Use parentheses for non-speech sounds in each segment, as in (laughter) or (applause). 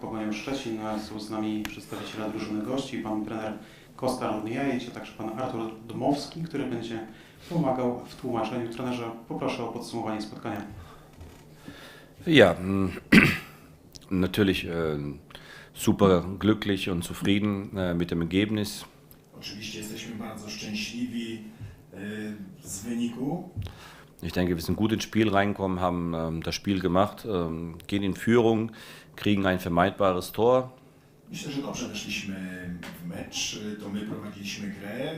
Pogonią Szczecin są z nami przedstawiciele drużyny gości, pan trener Kostar Odmijajic, a także pan Artur Dmowski, który będzie pomagał w tłumaczeniu. Trenerze, poproszę o podsumowanie spotkania. Ja, mm, (clears throat) natürlich äh, super glücklich und zufrieden äh, mit dem Ergebnis. Oczywiście jesteśmy bardzo szczęśliwi y, z wyniku. Ich denke, wir sind gut ins Spiel reingekommen, haben ähm, das Spiel gemacht, ähm, gehen in Führung, kriegen ein vermeidbares Tor. Myślę, że dobrze weszliśmy w mecz, to my prowadziliśmy grę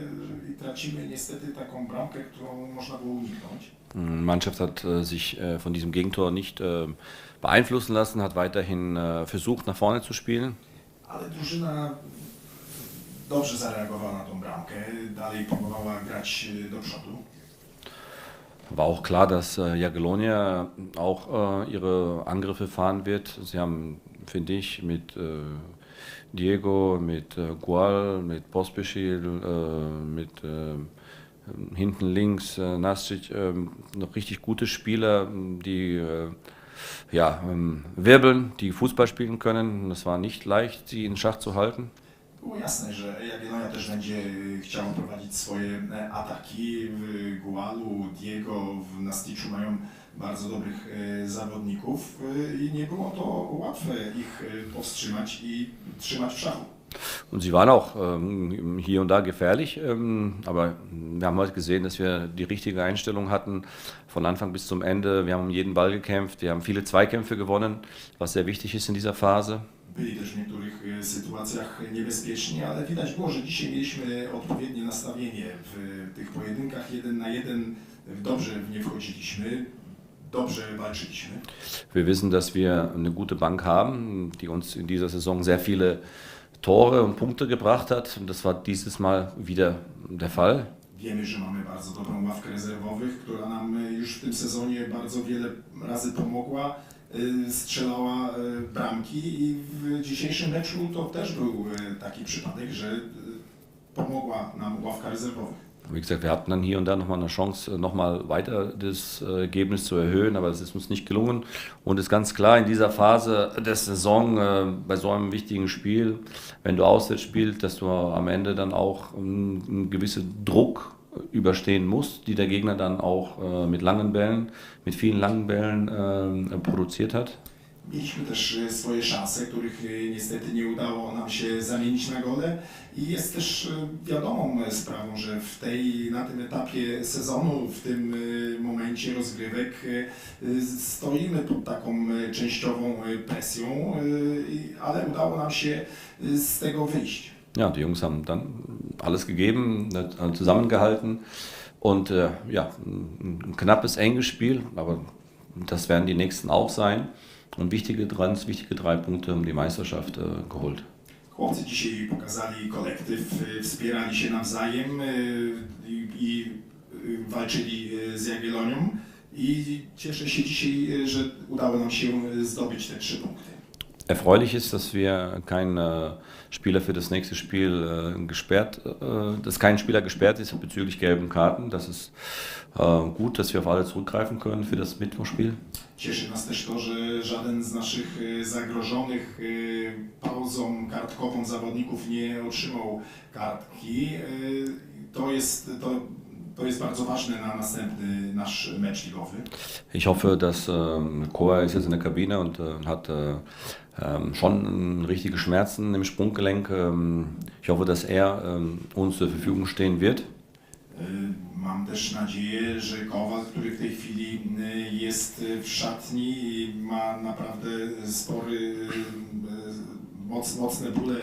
i tracimy niestety taką bramkę, którą można było uniknąć. Die Mannschaft hat äh, sich äh, von diesem Gegentor nicht äh, beeinflussen lassen, hat weiterhin äh, versucht, nach vorne zu spielen. Ale drużyna dobrze zareagowała na tą bramkę, dalej próbowała grać y, do przodu. War auch klar, dass äh, Jagiellonia auch äh, ihre Angriffe fahren wird. Sie haben, finde ich, mit äh, Diego, mit äh, Gual, mit Pospischil, äh, mit äh, hinten links äh, Nascic äh, noch richtig gute Spieler, die äh, ja, ähm, wirbeln, die Fußball spielen können. Es war nicht leicht, sie in Schach zu halten. Było jasne, że Jagiellonia też będzie chciała prowadzić swoje e, ataki. W Gualu, Diego, w Nasticzu mają bardzo dobrych e, zawodników y, i nie było to łatwe ich e, powstrzymać i trzymać w szachu. Und sie waren auch ähm, hier und da gefährlich, ähm, aber wir haben heute gesehen, dass wir die richtige Einstellung hatten von Anfang bis zum Ende. Wir haben um jeden Ball gekämpft, wir haben viele Zweikämpfe gewonnen, was sehr wichtig ist in dieser Phase. Byli też w niektórych e, sytuacjach niebezpieczni, ale widać było, że dzisiaj mieliśmy odpowiednie nastawienie w tych pojedynkach jeden na jeden. Dobrze w nie wchodziliśmy, dobrze walczyliśmy. Wir wissen, dass wir eine gute Bank haben, die uns in dieser Saison sehr viele Tore und Punkte gebracht hat. Und das war dieses Mal wieder der Fall. Wiemy, że mamy bardzo dobrą ławkę rezerwowych, która nam e, już w tym sezonie bardzo wiele razy pomogła. Strzelała bramki i w dzisiejszym meczu to też był taki przypadek, że pomogła nam ławka rezerwowych. Wie gesagt, wir hatten dann hier und da nochmal eine Chance, nochmal weiter das äh, Ergebnis zu erhöhen, aber es ist uns nicht gelungen. Und es ist ganz klar, in dieser Phase der Saison, äh, bei so einem wichtigen Spiel, wenn du auswärts spielst, dass du am Ende dann auch ähm, einen gewissen Druck überstehen musst, die der Gegner dann auch äh, mit langen Bällen, mit vielen langen Bällen äh, produziert hat. Mieliśmy też swoje szanse, których niestety nie udało nam się zamienić na gole i jest też wiadomą sprawą, że w tej, na tym etapie sezonu, w tym momencie rozgrywek stoimy pod taką częściową presją, ale udało nam się z tego wyjść. Ja, die Jungs haben dann alles gegeben, äh, zusammengehalten und äh, ja, ein knappes, enges Spiel, aber das werden die nächsten auch sein. Und wichtige, ganz wichtige drei Punkte um die Meisterschaft äh, geholt. Chłopcy dzisiaj pokazali kolektyw, e, wspierali się nawzajem e, i, e, walczyli e, z Jagiellonią i cieszę się dzisiaj, e, że udało nam się e, zdobyć te trzy punkty. Erfreulich ist, dass wir keinen äh, Spieler für das nächste Spiel äh, gesperrt, äh, dass kein Spieler gesperrt ist bezüglich gelben Karten. Das ist äh, gut, dass wir auf alle zurückgreifen können für das Mittwochspiel. Cieszy nas też to, że żaden z naszych e, zagrożonych e, pauzą kartkową zawodników nie otrzymał kartki. E, To jest, to, to jest bardzo ważne na następny nasz mecz ligowy. Ich hoffe, dass ähm, Koa ist jetzt in der Kabine und äh, hat äh, ähm, schon ähm, richtige Schmerzen im Sprunggelenk. Ähm, ich hoffe, dass er ähm, uns zur Verfügung stehen wird. Mam też nadzieję, że Kowal, który w tej chwili jest w szatni i ma naprawdę spory, moc, mocne bóle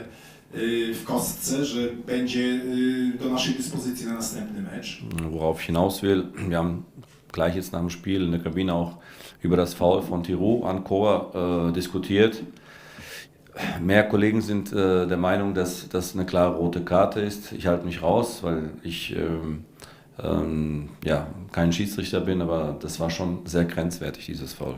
w kostce, że będzie do naszej dyspozycji na następny mecz. Worauf ich hinaus will, wir haben gleich jetzt nach dem Spiel in der Kabine auch über das Foul von Tiru an Koa äh, diskutiert. Mehr Kollegen sind äh, der Meinung, dass das eine klare rote Karte ist. Ich halte mich raus, weil ich ähm, ähm, ja, kein Schiedsrichter bin, aber das war schon sehr grenzwertig, dieses Foul.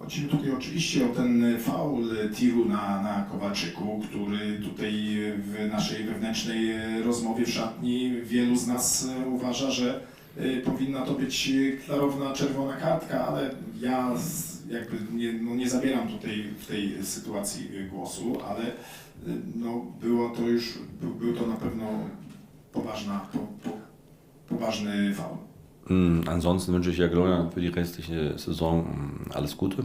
Chodzi mi tutaj oczywiście o ten faul tiru na, na Kowalczyku, który tutaj w naszej wewnętrznej rozmowie w szatni wielu z nas uważa, że powinna to być klarowna czerwona kartka, ale ja jakby nie, no nie zabieram tutaj w tej sytuacji głosu, ale no było to już, był, był to na pewno poważna, po, po, poważny faul. Mm, Ansonsten wünsche ich Jagiellonia für die restliche Saison mm, alles Gute.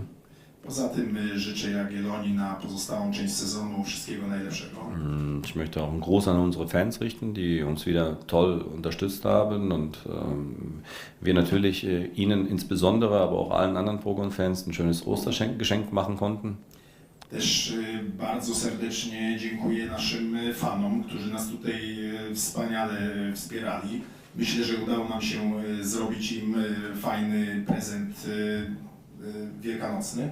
Poza tym y, życzę Jagiellonii na pozostałą część sezonu wszystkiego najlepszego. Mm, Ich möchte auch einen Gruß an unsere Fans richten, die uns wieder toll unterstützt haben und ähm, wir natürlich äh, Ihnen insbesondere, aber auch allen anderen Pogon-Fans ein schönes Ostergeschenk machen konnten. Też bardzo serdecznie dziękuję naszym fanom, którzy nas tutaj wspaniale wspierali. Myślę, że udało nam się y, zrobić im y, fajny prezent y, wielkanocny.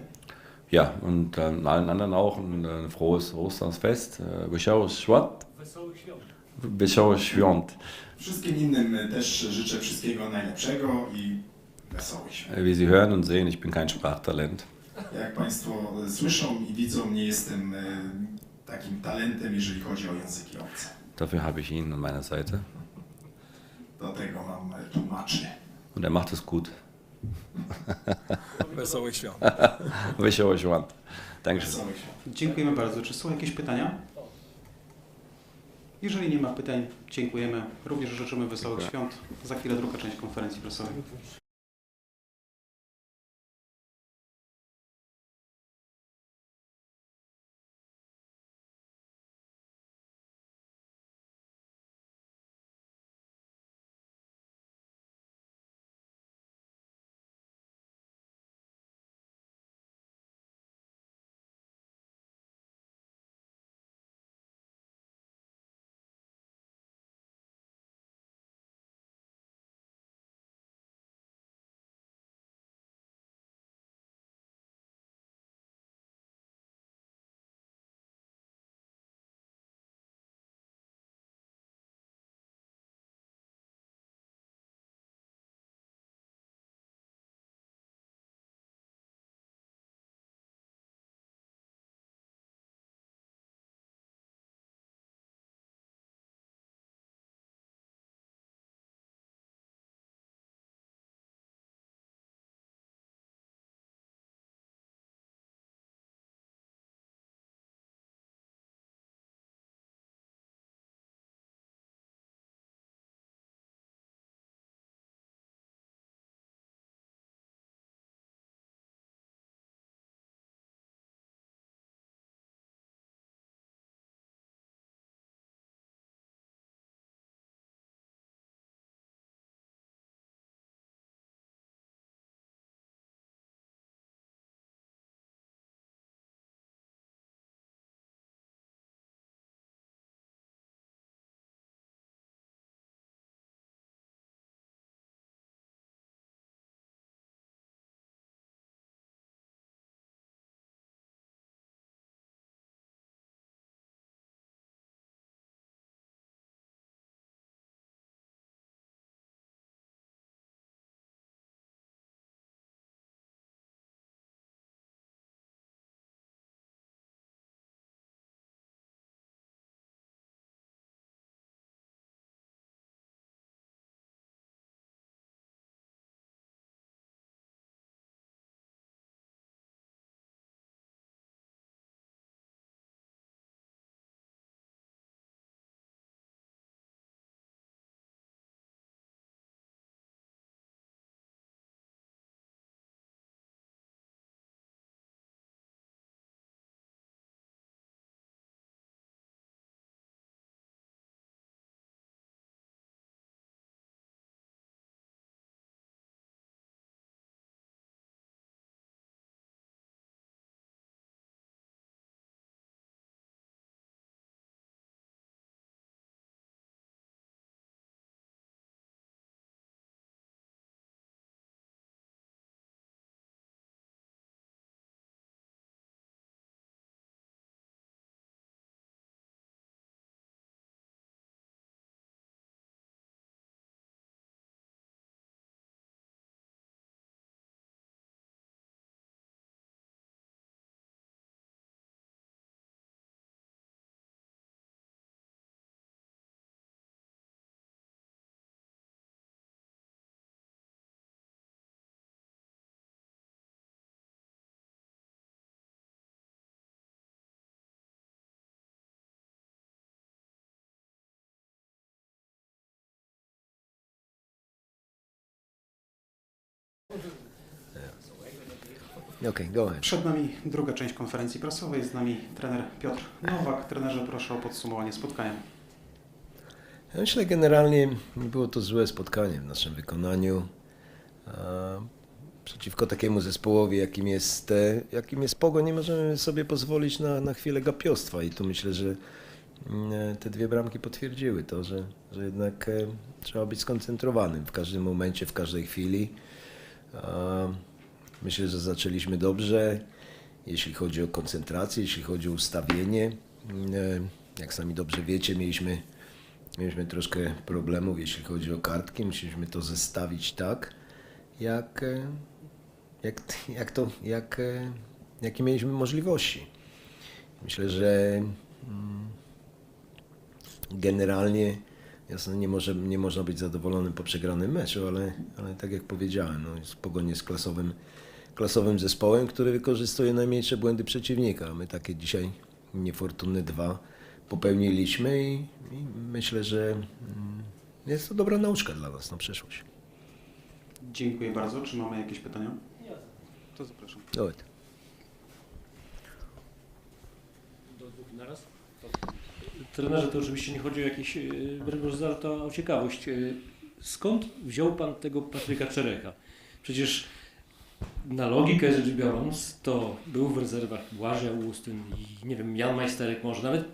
Ja, und ähm, allen anderen auch ein äh, frohes Osterfest. Äh, Wesołych Świąt. Wesołych Świąt. Wszystkim innym też życzę wszystkiego najlepszego i wesołych świąt. Äh, Wie Sie hören und sehen, ich bin kein Sprachtalent. Jak Państwo słyszą i widzą, nie jestem takim talentem, jeżeli chodzi o języki obce. Dafür habe ich ihn an meiner Seite. Do tego mam y, tłumaczy. Und er macht es (laughs) gut. Wesołych świąt. (laughs) Wesołych Świąt. Dankeschön. Wesołych świąt. Dziękujemy bardzo. Czy są jakieś pytania? Jeżeli nie ma pytań, dziękujemy. Również życzymy wesołych Dziękuję. świąt. Za chwilę druga część konferencji prasowej. Okay, go ahead. Przed nami druga część konferencji prasowej. Jest z nami trener Piotr Nowak. Trenerze, proszę o podsumowanie spotkania. Ja myślę, generalnie nie było to złe spotkanie w naszym wykonaniu. Przeciwko takiemu zespołowi, jakim jest, jakim jest Pogo, nie możemy sobie pozwolić na, na chwilę gapiostwa i tu myślę, że mm, te dwie bramki potwierdziły to, że, że jednak e, trzeba być skoncentrowanym w każdym momencie, w każdej chwili. Myślę, że zaczęliśmy dobrze, jeśli chodzi o koncentrację, jeśli chodzi o ustawienie. Mm, e, Jak sami dobrze wiecie, mieliśmy Mieliśmy troszkę problemów, jeśli chodzi o kartki. Musieliśmy to zestawić tak, jak, e, jak, jak to, jak, e, jakie mieliśmy możliwości. Myślę, że mm, generalnie nie, może, nie można być zadowolonym po przegranym meczu, ale, ale tak jak powiedziałem, no, Pogoń jest klasowym, klasowym zespołem, który wykorzystuje najmniejsze błędy przeciwnika. a My takie dzisiaj niefortunne dwa popełniliśmy i, i myślę, że mm, jest to dobra nauczka dla nas na przyszłość. Dziękuję bardzo. Czy mamy jakieś pytania? To zapraszam. Go ahead. Do dwóch naraz? Trenerze, to oczywiście nie chodzi o jakieś rezultat, to o ciekawość. E, Skąd wziął Pan tego Patryka Czerecha? Przecież na logikę rzecz biorąc, to był w rezerwach Błażej Augustyn i nie wiem, Jan Majsterek może, nawet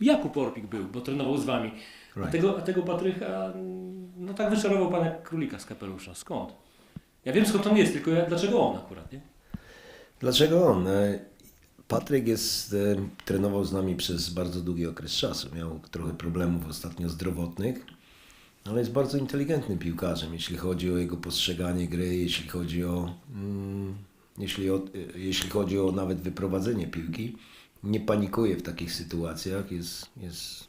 Jakub Orpik był, bo trenował z Wami. A Right. tego, a tego Patryka, mm, no tak wyczarował Pan jak królika z kapelusza. Skąd? Ja wiem skąd on jest, tylko ja, dlaczego on akurat, nie? Dlaczego on? E, Patryk jest, e, trenował z nami przez bardzo długi okres czasu. Miał trochę problemów ostatnio zdrowotnych, ale jest bardzo inteligentnym piłkarzem, jeśli chodzi o jego postrzeganie gry, jeśli chodzi o, mm, jeśli, o, jeśli chodzi o nawet wyprowadzenie piłki. Nie panikuje w takich sytuacjach, jest, jest,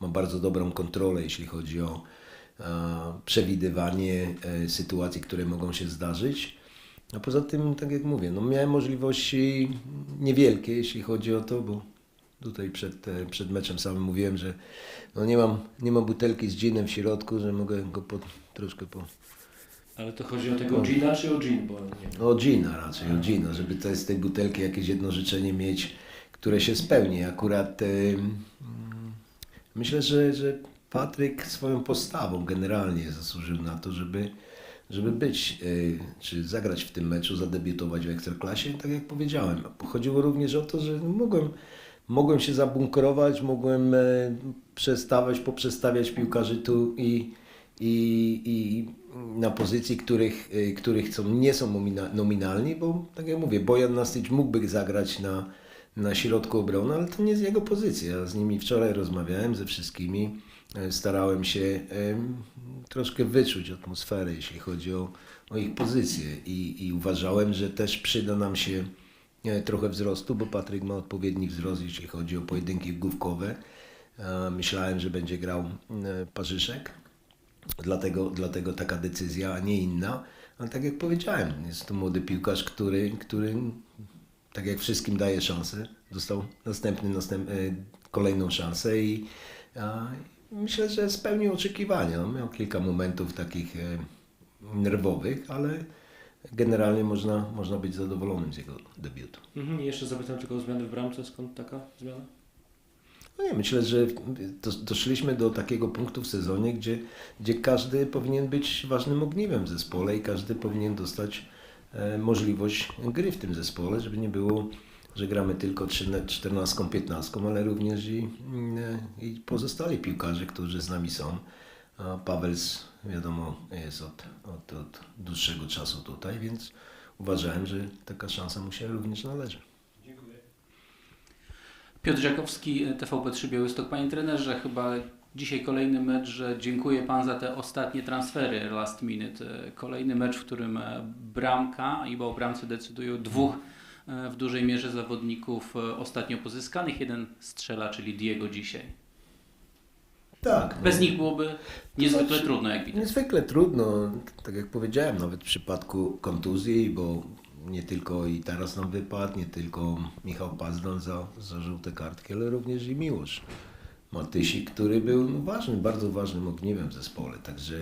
ma bardzo dobrą kontrolę, jeśli chodzi o e, przewidywanie e, sytuacji, które mogą się zdarzyć. A poza tym, tak jak mówię, no miałem możliwości niewielkie, jeśli chodzi o to, bo tutaj przed, e, przed meczem samym mówiłem, że no nie, mam, nie mam butelki z ginem w środku, że mogę go po, troszkę po... Ale to chodzi o tego Gina czy o Gin, bo nie. O gina raczej, o gina, żeby to z tej butelki jakieś jedno życzenie mieć, które się spełni. Akurat e, mm, myślę, że, że Patryk swoją postawą generalnie zasłużył na to, żeby żeby być, y, czy zagrać w tym meczu, zadebiutować w Ekstraklasie, tak jak powiedziałem. Chodziło również o to, że mogłem, mogłem się zabunkrować, mogłem e, przestawać, poprzestawiać piłkarzy tu i, i, i na pozycji, których, y, których są, nie są nomina- nominalni, bo tak jak mówię, Bojan Nastyć mógłby zagrać na, na środku obrony, ale to nie jest jego pozycja. Ja z nimi wczoraj rozmawiałem, ze wszystkimi. E, Starałem się troszkę wyczuć atmosferę, jeśli chodzi o, o ich pozycję I, i uważałem, że też przyda nam się e, trochę wzrostu, bo Patryk ma odpowiedni wzrost, jeśli chodzi o pojedynki główkowe. E, Myślałem, że będzie grał e, Parzyszek, dlatego, dlatego taka decyzja, a nie inna. Ale tak jak powiedziałem, jest to młody piłkarz, który, który tak jak wszystkim daje szansę, dostał następny, następ, e, kolejną szansę i a, myślę, że spełnił oczekiwania. Miał kilka momentów takich e, nerwowych, ale generalnie można, można być zadowolonym z jego debiutu. Mhm. I jeszcze zapytam tylko o zmiany w bramce. Skąd taka zmiana? No nie, myślę, że do, doszliśmy do takiego punktu w sezonie, gdzie, gdzie każdy powinien być ważnym ogniwem w zespole i każdy powinien dostać e, możliwość gry w tym zespole, żeby nie było, że gramy tylko 14-15, ale również i, mm, i pozostali piłkarze, którzy z nami są. Pawels, wiadomo, jest od, od, od dłuższego czasu tutaj, więc uważałem, że taka szansa mu się również należy. Piotr Żakowski, TVP3 Białystok. Panie trenerze, chyba dzisiaj kolejny mecz, że dziękuję Pan za te ostatnie transfery last minute. Kolejny mecz, w którym bramka i bo o bramce decydują dwóch e, w dużej mierze zawodników e, ostatnio pozyskanych. Jeden strzela, czyli Diego dzisiaj. Tak. Bez nich byłoby niezwykle znaczy- trudno, jak widać. Niezwykle trudno, tak jak powiedziałem, nawet w przypadku kontuzji, bo nie tylko i teraz nam wypadł, nie tylko Michał Pazdan za, za żółte kartki, ale również i Miłosz Matysik, który był no, ważnym, bardzo ważnym ogniwem w zespole. Także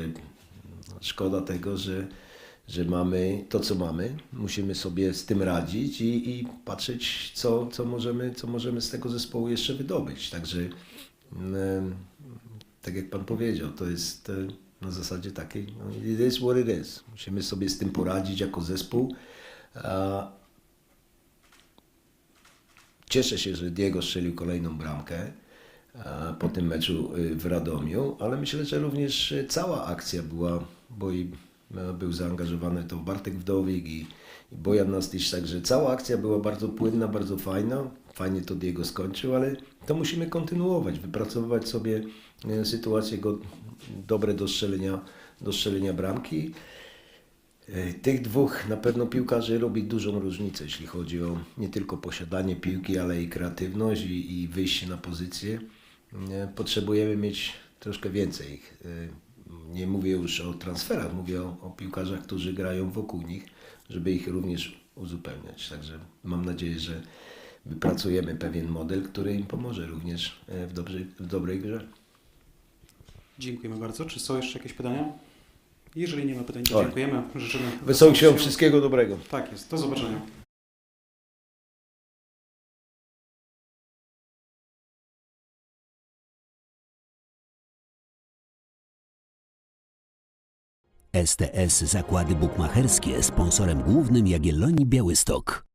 szkoda tego, że, że mamy to, co mamy. Musimy sobie z tym radzić i, i patrzeć, co, co, możemy, co możemy z tego zespołu jeszcze wydobyć. Także, tak jak Pan powiedział, to jest e, na zasadzie takiej, no, it is what it is. Musimy sobie z tym poradzić jako zespół. Cieszę się, że Diego strzelił kolejną bramkę po tym meczu y, w Radomiu, ale myślę, że również cała akcja była, bo i e, był zaangażowany to Bartek Wdowik i, i Bojan Nastysz, także cała akcja była bardzo płynna, bardzo fajna. Fajnie to Diego skończył, ale to musimy kontynuować, wypracowywać sobie e, sytuacje go, dobre do strzelenia, do strzelenia bramki. E, Tych dwóch na pewno piłkarzy robi dużą różnicę, jeśli chodzi o nie tylko posiadanie piłki, ale i kreatywność i, i wyjście na pozycję. E, Potrzebujemy mieć troszkę więcej ich. Nie mówię już o transferach, mówię o, o piłkarzach, którzy grają wokół nich, żeby ich również uzupełniać. Także mam nadzieję, że wypracujemy pewien model, który im pomoże również e, w, dobrej, w dobrej grze. Dziękujemy bardzo. Czy są jeszcze jakieś pytania? Jeżeli nie ma pytań, to dziękujemy. Życzymy Wesołych świąt. wszystkiego dobrego. Tak jest. Do zobaczenia. STS Zakłady Bukmacherskie sponsorem głównym Jagiellonii Białystok.